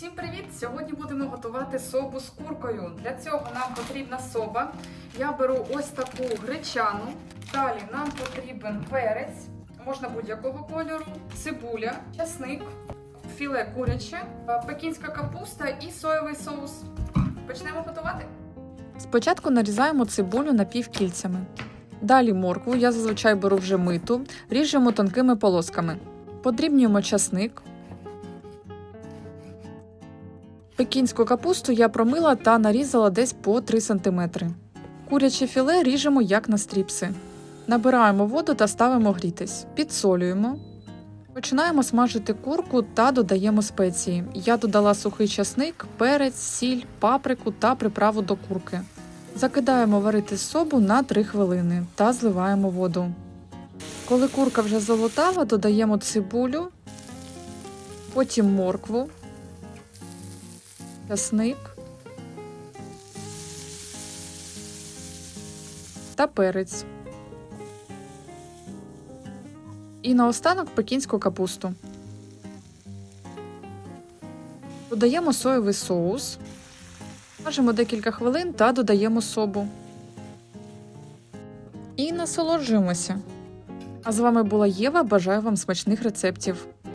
Всім привіт! Сьогодні будемо готувати собу з куркою. Для цього нам потрібна соба. Я беру ось таку гречану. Далі нам потрібен перець, можна будь-якого кольору, цибуля, часник, філе куряче, пекінська капуста і соєвий соус. Почнемо готувати. Спочатку нарізаємо цибулю напівкільцями. Далі моркву, я зазвичай беру вже миту, ріжемо тонкими полосками. Подрібнюємо часник. Пекінську капусту я промила та нарізала десь по 3 см. Куряче філе ріжемо як на стріпси. Набираємо воду та ставимо грітись. Підсолюємо. Починаємо смажити курку та додаємо спеції. Я додала сухий часник, перець, сіль, паприку та приправу до курки. Закидаємо варити собу на 3 хвилини та зливаємо воду. Коли курка вже золотава, додаємо цибулю, потім моркву, часник та перець. І наостанок пекінську капусту. Додаємо соєвий соус. Смажимо декілька хвилин та додаємо собу. І насолоджуємося. А з вами була Єва. Бажаю вам смачних рецептів.